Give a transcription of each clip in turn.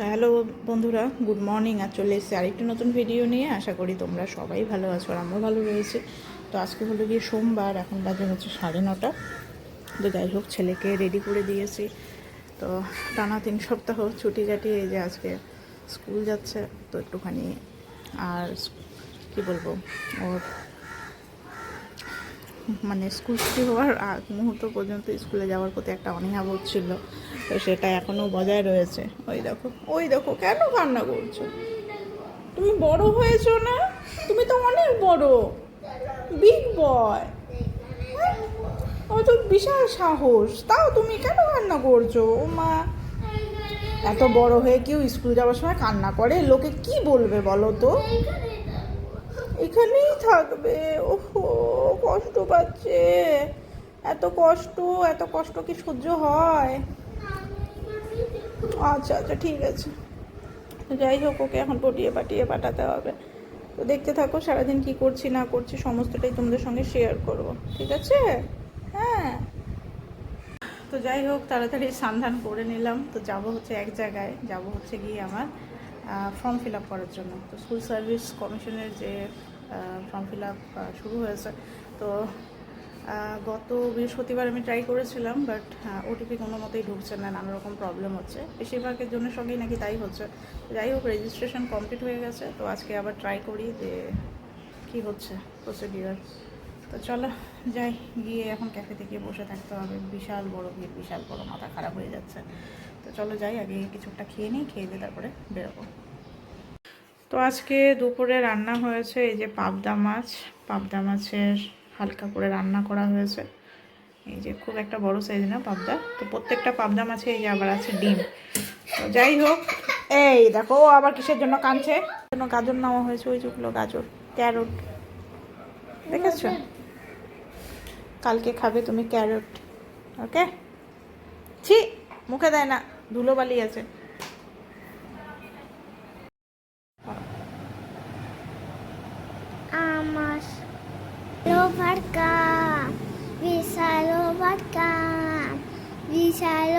Hello বন্ধুরা, good morning. আর চলে এসেছি আরেকটি নতুন ভিডিও নিয়ে। আশা করি তোমরা সবাই ভালো আছো আর আমরাও ভালো রয়েছে। তো আজকে হলো গিয়ে সোমবার, এখন বাজে হচ্ছে সাড়ে নটা। তো যাই হোক, ছেলেকে রেডি করে দিয়েছি। তো টানা তিন সপ্তাহ ছুটি কাটিয়ে এই যে আজকে স্কুল যাচ্ছে, তো একটুখানি আর কি বলব, ওর মানে স্কুল ছুটি হওয়ার আগ মুহূর্ত পর্যন্ত স্কুলে যাওয়ার প্রতি একটা অনীহাবোধ ছিল। তো সেটা এখনও বজায় রয়েছে। ওই দেখো ওই দেখো, কেন কান্না করছ? তুমি বড় হয়েছো না? তুমি তো অনেক বড়। বিগ বয় ও তো বিশাল সাহস। তাও তুমি কেন কান্না করছ? ও মা। এত বড় হয়ে কেউ স্কুল যাওয়ার সময় কান্না করে? লোকে কি বলবে বলো তো? এখানেই থাকবে। ওহো, কষ্ট পাচ্ছে। এত কষ্ট এত কষ্ট কি সহ্য হয়? আচ্ছা আচ্ছা ঠিক আছে। যাই হোক, ওকে এখন পটিয়ে পাঠিয়ে পাঠাতে হবে। তো দেখতে থাকো, সারাদিন কি করছি, না করছি, সমস্তটাই তোমাদের সঙ্গে শেয়ার করব। ঠিক আছে? হ্যাঁ। তো যাই হোক, তাড়াতাড়ি সন্ধান করে নিলাম। তো যাব হচ্ছে এক জায়গায়। যাব হচ্ছে গিয়ে আমার ফর্ম ফিল আপ করার জন্য। তো স্কুল সার্ভিস কমিশনের যে ফর্ম ফিল আপ শুরু হয়েছে। তো গত বৃহস্পতিবার আমি ট্রাই করেছিলাম বাট ওটিপি কোনো মতেই ঢুকছে না, নানা রকম প্রবলেম হচ্ছে। বেশিরভাগের জন্য সঙ্গেই নাকি তাই হচ্ছে। যাই হোক রেজিস্ট্রেশন কমপ্লিট হয়ে গেছে, তো আজকে আবার ট্রাই করি যে কি হচ্ছে প্রসিডিওর তো চলো, যাই, গিয়ে এখন ক্যাফেতে গিয়ে বসে থাকতে হবে। বিশাল বড় ভিড়, বিশাল বড় মাথা খারাপ হয়ে যাচ্ছে। চলো যাই, আগে কিছু একটা খেয়ে নিই, খেয়ে দিয়ে তারপরে বেরোবো। তো আজকে দুপুরে রান্না হয়েছে এই যে পাবদা মাছ। পাবদা মাছের হালকা করে রান্না করা হয়েছে। এই যে খুব একটা বড় সাইজ না পাবদা। তো প্রত্যেকটা পাবদা মাছে এই যে আবার আছে ডিম। তো যাই হোক, এই দেখো আবার কিসের জন্য কাঁদছে? জন্য গাজর নেওয়া হয়েছে, ওই যেগুলো গাজর, ক্যারট। দেখেছ? কালকে খাবে তুমি ক্যারট। ওকে? ছি, মুখে দেয় না। ধুলো বালি আছে বিশাল বিশাল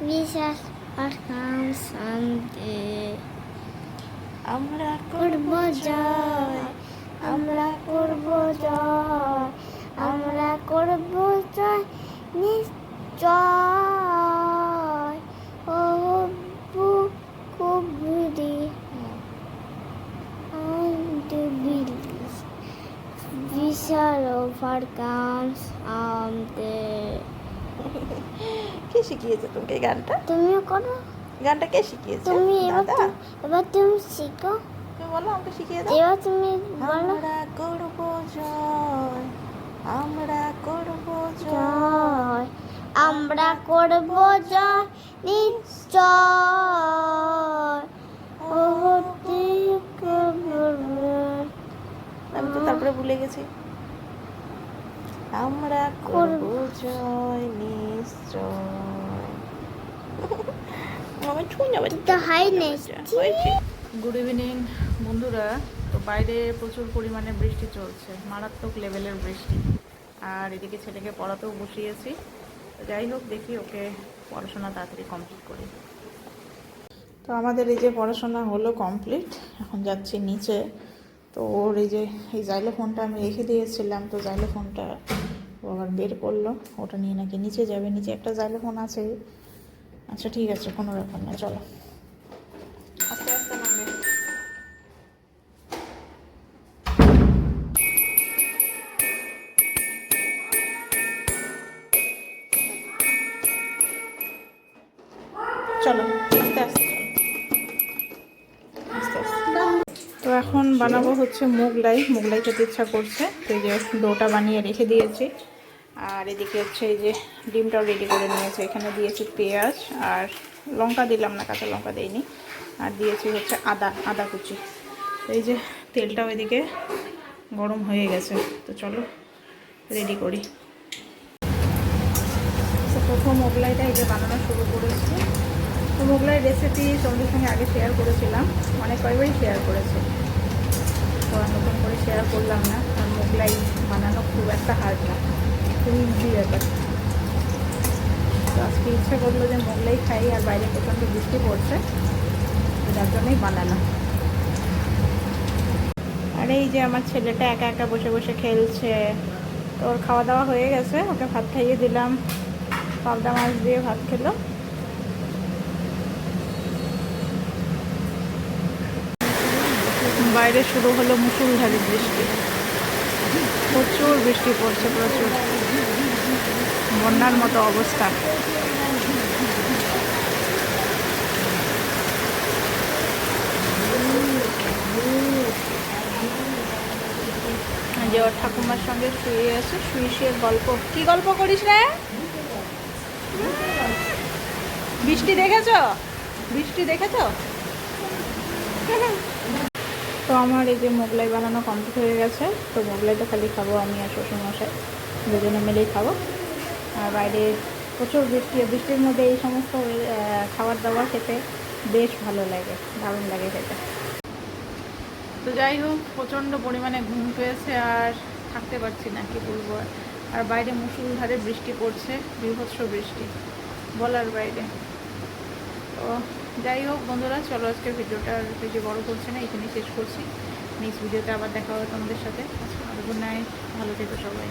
বিশাল আমরা করব জয়। আমরা করব জয়। আমরা করব জয়। নিশ্চয়। ও কুবুরি বিশাল ওভারকামস আমাদের। কে শিখিয়েছে তোমাকে গানটা? তুমিও করো। গানটা কে শিখিয়েছে? তুমি দাদা? এবার তুমি শিখো। তুমি বলো আমাকে শিখিয়ে দাও। এবার তুমি বলো। আমরা করব জয় আমরা করব জয় আমরা করব জয় নিশ্চয়। আমি তো তারপরে ভুলে গেছি। আমরা করব। জয় নিশ্চয়। যাবে গুড ইভিনিং বন্ধুরা। তো বাইরে প্রচুর পরিমাণে বৃষ্টি চলছে মারাত্মক লেভেলের বৃষ্টি। আর এদিকে ছেলেকে পড়াতেও বসিয়েছি। যাই হোক দেখি ওকে পড়াশোনা তাড়াতাড়ি কমপ্লিট করি। তো আমাদের এই যে পড়াশোনা হলো কমপ্লিট এখন যাচ্ছি নিচে। তো ওর এই যে এই জাইলো ফোনটা আমি রেখে দিয়েছিলাম তো জাইলো ফোনটা ও আবার বের করল। ওটা নিয়ে নাকি নিচে যাবে নিচে একটা জাইলো ফোন আছে। আচ্ছা ঠিক আছে, কোনো ব্যাপার না, চলো। চলো তো এখন বানাবো হচ্ছে মুগলাই মুগলাই খেতে ইচ্ছা করছে, তো যে ডোটা বানিয়ে রেখে দিয়েছি। আর এদিকে হচ্ছে এই যে ডিমটাও রেডি করে নিয়েছে। এখানে দিয়েছি পেঁয়াজ আর লঙ্কা দিলাম না, কাঁচা লঙ্কা দিইনি। আর দিয়েছি হচ্ছে আদা আদা কুচি। এই যে তেলটাও এদিকে গরম হয়ে গেছে। তো চলো রেডি করি। প্রথম মোগলাইটা এই যে বানানো শুরু করেছি। তো মোগলাই রেসিপি তোমাদের সঙ্গে আগে শেয়ার করেছিলাম। অনেক কয়েকবারই শেয়ার করেছি। তো নতুন করে শেয়ার করলাম না। আর মোগলাই বানানো খুব একটা হার্ড না। খুবই ব্যাপার তো আজকে ইচ্ছে করল যে মোগলাই খাই, আর বাইরে প্রচণ্ড বৃষ্টি পড়ছে যার জন্যই বানানো আর এই যে আমার ছেলেটা একা একা বসে বসে খেলছে, তো ওর খাওয়া দাওয়া হয়ে গেছে, ওকে ভাত খাইয়ে দিলাম। পাবদা মাছ দিয়ে ভাত খেলো। বাইরে শুরু হলো মুসুলধারি বৃষ্টি। প্রচুর বৃষ্টি পড়ছে, প্রচুর। বন্যার মতো অবস্থা। যে ওর ঠাকুমার সঙ্গে শুয়ে আছে, শুয়ে শুয়ে গল্প। কি গল্প করিস রে? বৃষ্টি দেখেছ? বৃষ্টি দেখেছ? তো আমার এই যে মোগলাই বানানো কমপ্লিট হয়ে গেছে, তো মোগলাইটা খালি খাব আমি আর শ্বশুরমশাই, দুজনে মিলেই খাব। বাইরে প্রচুর বৃষ্টি, বৃষ্টির মধ্যে এই সমস্ত খাবার দাবার খেতে বেশ ভালো লাগে, দারুণ লাগে খেতে। তো যাই হোক, প্রচণ্ড পরিমাণে ঘুম পেয়েছে আর থাকতে পারছি না, কি বলব আর। বাইরে মুসুলধারে বৃষ্টি পড়ছে বিভৎস বৃষ্টি, বলার বাইরে। তো যাই হোক বন্ধুরা, চলো আজকের ভিডিওটা বেশি বড় করছে না, এখানেই শেষ করছি। নেক্সট ভিডিওতে আবার দেখা হবে তোমাদের সাথে। আজকে গুড নাইট, ভালো থেকো সবাই।